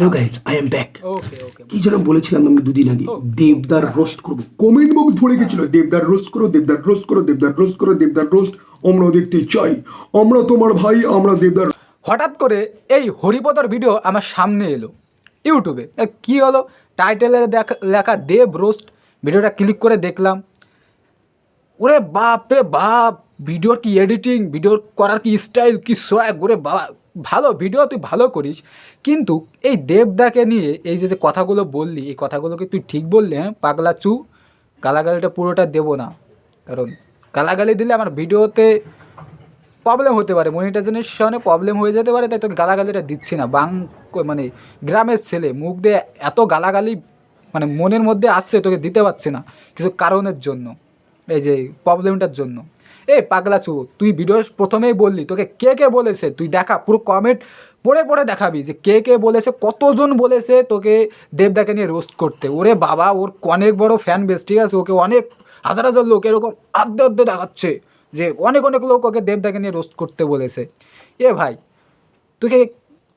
Hello guys I am back okay okay কি যেন বলেছিলাম আমি দুদিন আগে? Oh. দেবদার রোস্ট করব। কমেন্ট বক্স ভরে গেছিল দেবদার রোস্ট করো দেবদার রোস্ট করো দেবদার রোস্ট করো দেবদার রোস্ট আমরা দেখতে চাই। আমরা তোমার ভাই আমরা দেবদার হঠাৎ করে এই হরিপদর ভিডিও আমার সামনে এলো। ইউটিউবে কি হলো? টাইটেলে দেখা লেখা দেব রোস্ট ভিডিওটা ক্লিক করে দেখলাম। ওরে বাপ রে বাপ! ভিডিওর কি এডিটিং ভিডিও করার কি স্টাইল কি সোয়াগ ওরে বাবা! ভালো ভিডিও তুই ভালো করিস, কিন্তু এই দেবদাকে নিয়ে এই যে যে কথাগুলো বললি, এই কথাগুলোকে তুই ঠিক বললি হ্যাঁ পাগলা চু, গালাগালিটা পুরোটা দেবো না। কারণ গালাগালি দিলে আমার ভিডিওতে প্রবলেম হতে পারে মনিটাইজেশনে প্রবলেম হয়ে যেতে পারে, তাই তোকে গালাগালিটা দিচ্ছি না। বাং মানে গ্রামের ছেলে, মুখ দিয়ে এত গালাগালি মানে মনের মধ্যে আসছে, তোকে দিতে পারছে না, কিছু কারণের জন্য, এই যে প্রবলেমটার জন্য। এই পাগলা চু, তুই ভিডিও প্রথমেই বললি, তোকে কে কে বলেছে? তুই দেখা, পুরো কমেন্ট পড়ে পড়ে দেখাবি যে কে কে বলেছে, কতজন বলেছে তোকে দেবদাকে নিয়ে রোস্ট করতে। ওরে বাবা, ওর অনেক বড় ফ্যান বেস ঠিক আছে? ওকে অনেক, হাজার হাজার লোক এরকম আদ্য আদ্য দেখাচ্ছে যে অনেক অনেক লোক ওকে দেবদাকে নিয়ে রোস্ট করতে বলেছে। এ ভাই তুই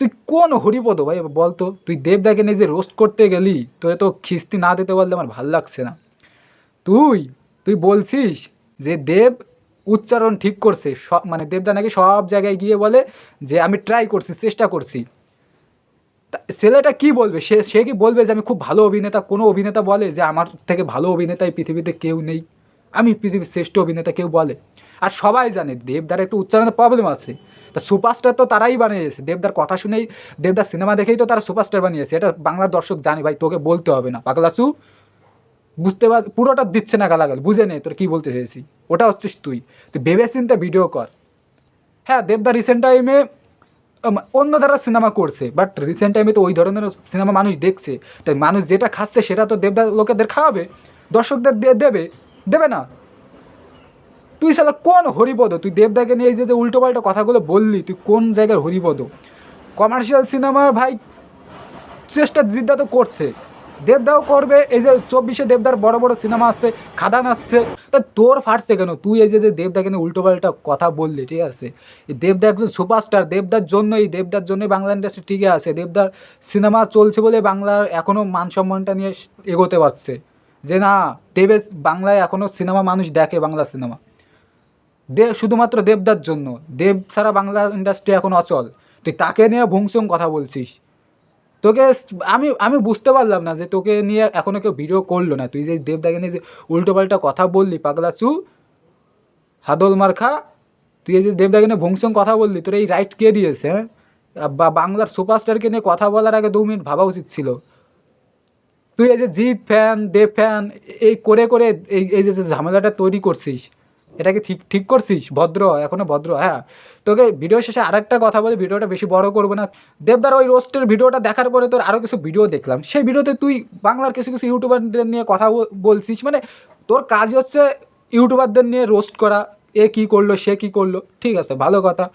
তুই কোন হরিপদ ভাই, বলতো? তুই দেবদাকে নিয়ে যে রোস্ট করতে গেলি, তোকে তো খিস্তি না দিতে পারলে আমার ভালো লাগছে না। তুই তুই বলছিস যে দেব উচ্চারণ ঠিক করছে মানে দেবদা নাকি সব জায়গায় গিয়ে বলে যে আমি ট্রাই করছি, চেষ্টা করছি। ছেলেটা কি বলবে? সে সে কি বলবে যে আমি খুব ভালো অভিনেতা? কোনো অভিনেতা বলে যে আমার থেকে ভালো অভিনেতা এই পৃথিবীতে কেউ নেই। আমি পৃথিবীর শ্রেষ্ঠ অভিনেতা কেউ বলে। আর সবাই জানে দেবদার একটু উচ্চারণের প্রবলেম আছে। তা সুপারস্টার তো তারাই বানিয়েছে। দেবদার কথা শুনেই, দেবদার সিনেমা দেখেই তো তারা সুপারস্টার বানিয়েছে। এটা বাংলার দর্শক জানে ভাই, তোকে বলতে হবে না। পাগলাচু। বুঝতে পার, পুরোটা দিচ্ছে না গালাগাল, বুঝে নে তোর কী বলতে চাইছি। ওটা হচ্ছিস তুই। তুই ভেবে চিন্তে ভিডিও কর। হ্যাঁ দেবদা রিসেন্ট টাইমে অন্য দ্বারা সিনেমা করছে বাট রিসেন্ট টাইমে তো ওই ধরনের সিনেমা মানুষ দেখছে। তাই মানুষ যেটা খাচ্ছে সেটা তো দেবদা লোকেদের খাওয়াবে, দর্শকদের দিয়ে দেবে দেবে না। তুই সালা কোন হরিপদ? তুই দেবদাকে নিয়ে যে যে উল্টোপাল্টা কথাগুলো বললি, তুই কোন জায়গার হরিপদ? কমার্শিয়াল সিনেমার ভাই, চেষ্টা জিদ্দা তো করছে। দেবদাও করবে, এই যে চব্বিশে দেবদার বড় বড় সিনেমা আসছে, খাদান আসছে। তা তোর ফাটছে কেন? তুই এই যে দেবদা কেন উল্টোপাল্টা কথা বললি, ঠিক আছে? দেবদা একজন সুপারস্টার দেবদার জন্য এই দেবদার জন্যই বাংলা ইন্ডাস্ট্রি টিকে আছে। দেবদার সিনেমা চলছে বলে বাংলার এখনও মান সম্মানটা নিয়ে এগোতে পারছে। যে না দেবের বাংলায় এখনও সিনেমা মানুষ দেখে, বাংলা সিনেমা। দেব শুধুমাত্র দেবদার জন্য। দেব ছাড়া বাংলা ইন্ডাস্ট্রি এখন অচল। তুই তাকে নিয়ে ভুংসুং কথা বলছিস। তোকে আমি আমি বুঝতে পারলাম না যে তোকে নিয়ে এখনও কেউ ভিডিও করল না। তুই যে দেবদাকে নিয়ে যে উল্টোপাল্টা কথা বললি, পাগলা চু, হাদল মার্খা তুই এই যে দেবদাকে নিয়ে ভুংসুং কথা বললি, তোর এই রাইট কে দিয়েছে হ্যাঁ? বা, বাংলার সুপারস্টারকে নিয়ে কথা বলার আগে দু মিনিট ভাবা উচিত ছিল। তুই এই যে জিৎ ফ্যান দেব ফ্যান এই করে করে এই এই যে যে ঝামেলাটা তৈরি করছিস এটাকে ঠিক ঠিক করছিস? ভদ্র, এখনও ভদ্র হ্যাঁ। তোকে ভিডিও শেষে আরেকটা কথা বলে, ভিডিওটা বেশি বড় করব না। দেবদার ওই রোস্টের ভিডিওটা দেখার পরে তোর আরও কিছু ভিডিও দেখলাম। সেই ভিডিওতে তুই বাংলার কিছু কিছু ইউটিউবারদের নিয়ে কথা বল- বলছিস। মানে তোর কাজ হচ্ছে ইউটিউবারদের নিয়ে রোস্ট করা। এ কী করল, সে কী করল, ঠিক আছে, ভালো কথা।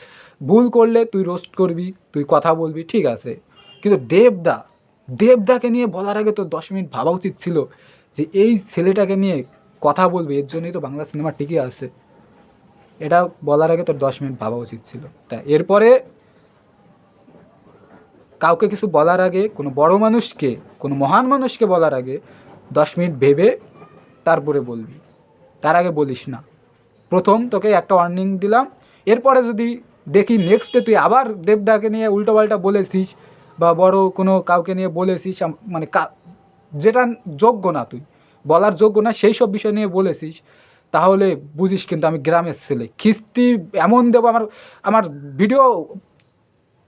ভুল করলে তুই রোস্ট করবি, তুই কথা বলবি, ঠিক আছে। কিন্তু দেবদা, দেবদাকে নিয়ে বলার আগে তোর দশ মিনিট ভাবা উচিত ছিল যে এই ছেলেটাকে নিয়ে কথা বলবে, এর জন্যই তো বাংলা সিনেমা টিকে আছে এটা বলার আগে তোর দশ মিনিট ভাবা উচিত ছিল। তা এরপরে কাউকে কিছু বলার আগে, কোনো বড় মানুষকে, কোনো মহান মানুষকে বলার আগে দশ মিনিট ভেবে তারপরে বলবি। তার আগে বলিস না। প্রথম তোকে একটা ওয়ার্নিং দিলাম। এরপরে যদি দেখি নেক্সটে তুই আবার দেবদাকে নিয়ে উল্টোপাল্টা বলেছিস বা বড় কোনো কাউকে নিয়ে বলেছিস মানে যেটা যোগ্য না তুই। বলার যোগ্য না, সেই সব বিষয় নিয়ে বলেছিস, তাহলে বুঝিস কিন্তু আমি গ্রামের ছেলে। খিস্তি এমন দেবো, আমার আমার ভিডিও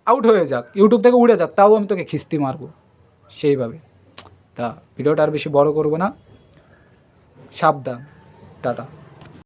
আউট হয়ে যাক ইউটিউব থেকে উড়ে যাক, তাও আমি তোকে খিস্তি মারবো। সেইভাবে। তা ভিডিওটা আর বেশি বড় করব না। সাবধান। টাটা।